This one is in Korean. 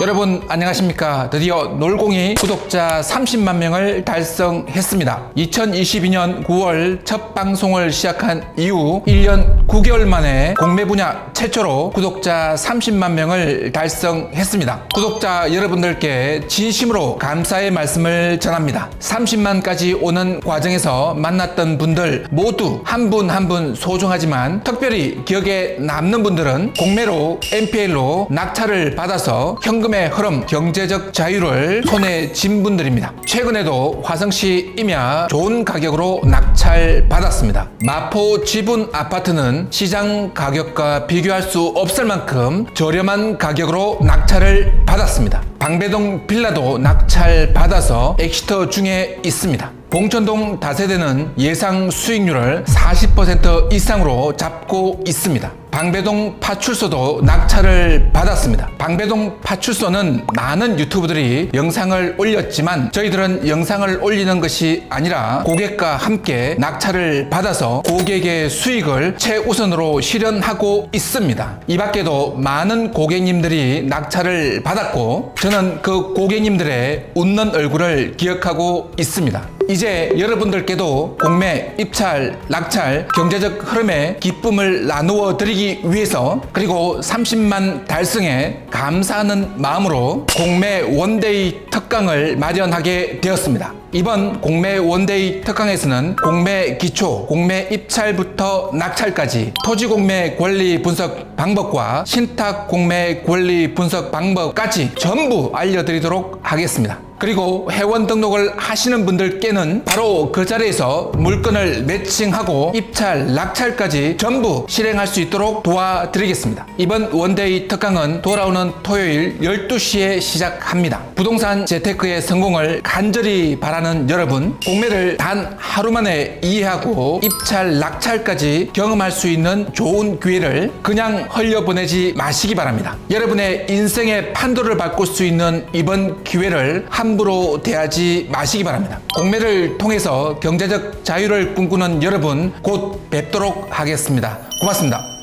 여러분 안녕하십니까? 드디어 놀공이 구독자 30만 명을 달성했습니다. 2022년 9월 첫 방송을 시작한 이후 1년 9개월 만에 공매 분야 최초로 구독자 30만 명을 달성했습니다. 구독자 여러분들께 진심으로 감사의 말씀을 전합니다. 30만까지 오는 과정에서 만났던 분들 모두 한 분 한 분 소중하지만 특별히 기억에 남는 분들은 공매로 MPL로 낙찰을 받아서 현금 의 흐름 경제적 자유를 손에 쥔 분들입니다 최근에도 화성시 임야 좋은 가격으로 낙찰 받았습니다 마포 지분 아파트는 시장 가격과 비교할 수 없을 만큼 저렴한 가격으로 낙찰을 받았습니다 방배동 빌라도 낙찰 받아서 엑시터 중에 있습니다. 봉천동 다세대는 예상 수익률을 40% 이상으로 잡고 있습니다. 방배동 파출소도 낙찰을 받았습니다. 방배동 파출소는 많은 유튜브들이 영상을 올렸지만 저희들은 영상을 올리는 것이 아니라 고객과 함께 낙찰을 받아서 고객의 수익을 최우선으로 실현하고 있습니다. 이 밖에도 많은 고객님들이 낙찰을 받았고 저는 그 고객님들의 웃는 얼굴을 기억하고 있습니다. 이제 여러분들께도 공매, 입찰, 낙찰, 경제적 흐름의 기쁨을 나누어 드리기 위해서 그리고 30만 달성에 감사하는 마음으로 공매 원데이 특강을 마련하게 되었습니다. 이번 공매 원데이 특강에서는 공매 기초, 공매 입찰부터 낙찰까지 토지 공매 권리 분석 방법과 신탁 공매 권리 분석 방법까지 전부 알려드리도록 하겠습니다. 그리고 회원 등록을 하시는 분들께는 바로 그 자리에서 물건을 매칭하고 입찰, 낙찰까지 전부 실행할 수 있도록 도와드리겠습니다. 이번 원데이 특강은 돌아오는 토요일 12시에 시작합니다. 부동산 재테크의 성공을 간절히 바라는 여러분, 공매를 단 하루 만에 이해하고 입찰, 낙찰까지 경험할 수 있는 좋은 기회를 그냥 흘려보내지 마시기 바랍니다. 여러분의 인생의 판도를 바꿀 수 있는 이번 기회를 함부로 대하지 마시기 바랍니다. 공매를 통해서 경제적 자유를 꿈꾸는 여러분 곧 뵙도록 하겠습니다. 고맙습니다.